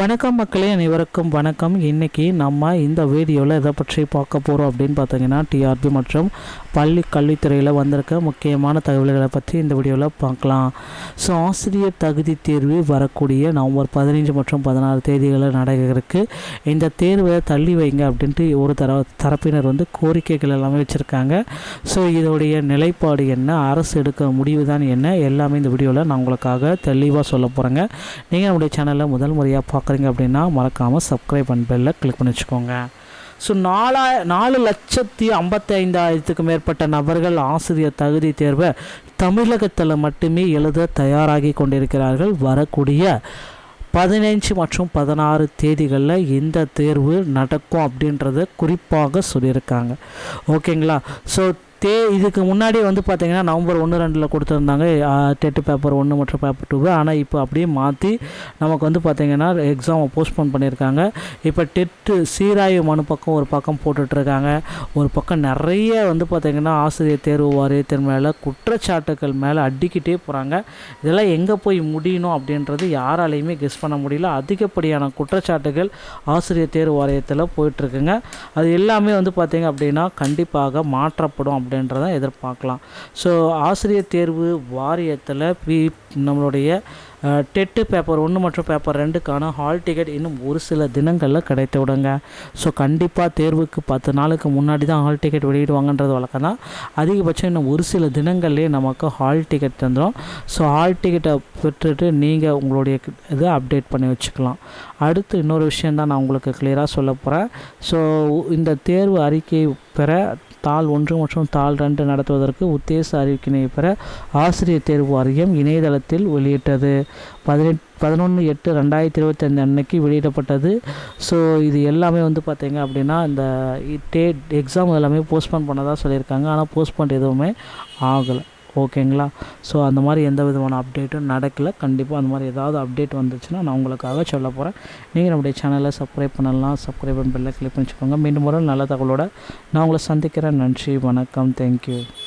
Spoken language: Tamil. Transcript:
வணக்கம் மக்களே அனைவருக்கும் வணக்கம். இன்றைக்கி நம்ம இந்த வீடியோவில் எதை பற்றி பார்க்க போகிறோம் அப்படின்னு பார்த்தீங்கன்னா டிஆர்பி மற்றும் பள்ளி கல்வித்துறையில் வந்திருக்க முக்கியமான தகவல்களை பற்றி இந்த வீடியோவில் பார்க்கலாம். ஸோ ஆசிரியர் தகுதி தேர்வு வரக்கூடிய நவம்பர் பதினைஞ்சு மற்றும் பதினாறு தேதிகளில் நடக்கிறதுக்கு இந்த தேர்வை தள்ளி வைங்க அப்படின்ட்டு ஒரு தர தரப்பினர் வந்து கோரிக்கைகள் எல்லாமே வச்சுருக்காங்க. ஸோ இதோடைய நிலைப்பாடு என்ன? அரசு எடுக்க முடிவு தான் என்ன? எல்லாமே இந்த வீடியோவில் நான் உங்களுக்காக தெளிவாக சொல்ல போகிறேங்க நீங்கள் நம்முடைய சேனலில் முதல் முறையாக பார்க்குறீங்க அப்படின்னா மறக்காமல் சப்ஸ்கிரைப் அண்ட் பெல்லில் கிளிக் பண்ணி வச்சுக்கோங்க. ஸோ நாலா நாலு லட்சத்தி ஐம்பத்தைந்தாயிரத்துக்கு மேற்பட்ட நபர்கள் ஆசிரியர் தகுதி தேர்வை தமிழகத்தில் மட்டுமே எழுத தயாராகி கொண்டிருக்கிறார்கள். வரக்கூடிய பதினைஞ்சு மற்றும் பதினாறு தேதிகளில் இந்த தேர்வு நடக்கும் அப்படின்றத குறிப்பாக சொல்லியிருக்காங்க. ஓகேங்களா? ஸோ தே இதுக்கு முன்னாடி வந்து பார்த்தீங்கன்னா நவம்பர் ஒன்று ரெண்டில் கொடுத்துருந்தாங்க. டெட்டு பேப்பர் ஒன்று மற்றும் பேப்பர் டூ ஆனால் இப்போ அப்படியே மாற்றி நமக்கு வந்து பார்த்தீங்கன்னா எக்ஸாமை போஸ்ட்போன் பண்ணியிருக்காங்க இப்போ டெட்டு சீராய்வு மனு பக்கம் ஒரு பக்கம் போட்டுட்ருக்காங்க. ஒரு பக்கம் நிறைய வந்து பார்த்திங்கன்னா ஆசிரியர் தேர்வு வாரியத்தின் மேலே குற்றச்சாட்டுகள் மேலே அடிக்கிட்டே போகிறாங்க இதெல்லாம் எங்கே போய் முடியணும் அப்படின்றது யாராலையுமே கெஸ் பண்ண முடியல. அதிகப்படியான குற்றச்சாட்டுகள் ஆசிரியர் தேர்வு வாரியத்தில் போயிட்டுருக்குங்க அது எல்லாமே வந்து பார்த்திங்க அப்படின்னா கண்டிப்பாக மாற்றப்படும் அப்படின்றத எதிர்பார்க்கலாம். ஸோ ஆசிரியர் தேர்வு வாரியத்தில் பி நம்மளுடைய டெட்டு பேப்பர் ஒன்று மற்றும் பேப்பர் ரெண்டுக்கான ஹால் டிக்கெட் இன்னும் ஒரு சில தினங்களில் கிடைத்து விடுங்க. ஸோ கண்டிப்பாக தேர்வுக்கு பத்து நாளுக்கு முன்னாடி தான் ஹால் டிக்கெட் வெளியிடுவாங்கன்றது வழக்கம் தான். அதிகபட்சம் இன்னும் ஒரு சில தினங்கள்லேயே நமக்கு ஹால் டிக்கெட் தந்துடும் ஸோ ஹால் டிக்கெட்டை பெற்றுட்டு நீங்கள் உங்களுடைய இதை அப்டேட் பண்ணி வச்சுக்கலாம். அடுத்து இன்னொரு விஷயம் தான் நான் உங்களுக்கு கிளியராக சொல்ல போகிறேன் ஸோ இந்த தேர்வு அறிக்கை பெற தாள் ஒன்று மற்றும் தாள் ரெண்டு நடத்துவதற்கு உத்தேச அறிவிக்கினை பெற ஆசிரியர் தேர்வு வாரியம் இணையதளத்தில் வெளியிட்டது. பதினெட் பதினொன்று எட்டு ரெண்டாயிரத்தி இருபத்தஞ்சு அன்னைக்கு வெளியிடப்பட்டது. ஸோ இது எல்லாமே வந்து பார்த்திங்க அப்படின்னா இந்த டேட் எக்ஸாம் எல்லாமே போஸ்ட்போன் பண்ணதாக சொல்லியிருக்காங்க. ஆனால் போஸ்ட்போன் எதுவுமே ஆகலை. ஓகேங்களா? ஸோ அந்த மாதிரி எந்த விதமான அப்டேட்டும் நடக்கலை. கண்டிப்பாக அந்த மாதிரி ஏதாவது அப்டேட் வந்துச்சுன்னா நான் உங்களுக்காக சொல்ல போகிறேன் நீங்கள் நம்முடைய சேனலை சப்ஸ்கிரைப் பண்ணலாம். சப்ஸ்கிரைப் பண்ண பெல்லை கிளிக் பண்ணிச்சுக்கோங்க. மீண்டும் ஒரு நல்ல தகவலோட நான் உங்களை சந்திக்கிறேன். நன்றி. வணக்கம். தேங்க்யூ